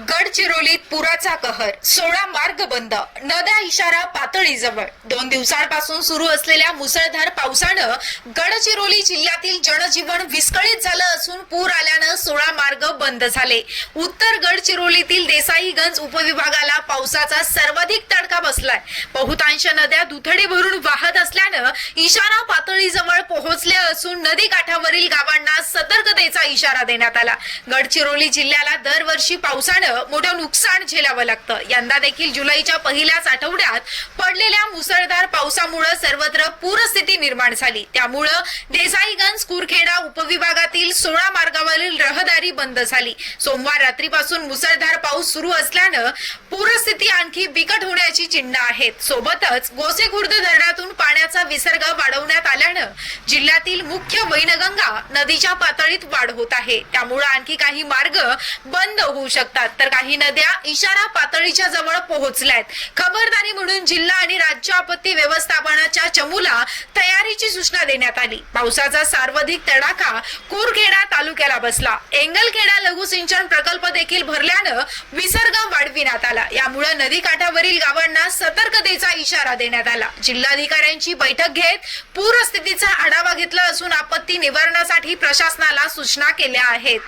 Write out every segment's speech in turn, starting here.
गडचिरोलीत पुराचा कहर सोळा मार्ग बंद नद्या इशारा पातळीजवळ दोन दिवसांपासून सुरू असलेल्या मुसळधार पावसानं गडचिरोली जिल्ह्यातील जनजीवन विस्कळीत झालं असून पूर आल्यानं सोळा मार्ग बंद झाले. उत्तर गडचिरोलीतील देसाईगंज उपविभागाला पावसाचा सर्वाधिक तडका बसलाय. बहुतांश नद्या दुथडी भरून वाहत असल्यानं इशारा पातळीजवळ पोहोचल्या असून नदी काठावरील गावांना सतर्कतेचा इशारा देण्यात आला. गडचिरोली जिल्ह्याला दरवर्षी पावसानं मोठं नुकसान झेलावं लागतं. यंदा देखील जुलैच्या पहिल्याच आठवड्यात पडलेल्या मुसळधार पावसामुळे सर्वत्र पूरस्थिती निर्माण झाली. त्यामुळं देसाईगंज कुरखेडा उपविभागातील सोळा मार्गावरील रहदारी बंद झाली. सोमवार रात्रीपासून मुसळधार पाऊस सुरू असल्यानं पूरस्थिती आणखी बिकट होण्याची चिन्ह आहेत. सोबतच गोसेखुर्द धरणातून पाण्याचा विसर्ग वाढवण्यात आल्यानं जिल्ह्यातील मुख्य वैनगंगा नदीच्या पातळीत वाढ होत आहे. त्यामुळे आणखी काही मार्ग बंद होऊ शकतात. तर काही नद्या इशारा पातळीच्या जवळ पोहोचल्यात. खबरदारी म्हणून जिल्हा आणि राज्य आपत्ती व्यवस्थापनाच्या चमूला तयारीची सूचना देण्यात आली. पावसाचा सार्वधिक तडाखा कुरखेडा तालुक्याला बसला. एंगलखेडा लघु सिंचन प्रकल्प देखील भरल्यानं विसर्ग वाढविण्यात आला. यामुळे नदी काठावरील गावांना सतर्कतेचा इशारा देण्यात आला. जिल्हाधिकाऱ्यांची बैठक घेत पूरस्थितीचा आढावा घेतला असून आपत्ती निवारणासाठी प्रशासनाला सूचना केल्या आहेत.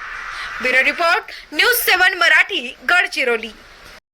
Bureau report news seven Marathi Gadchiroli.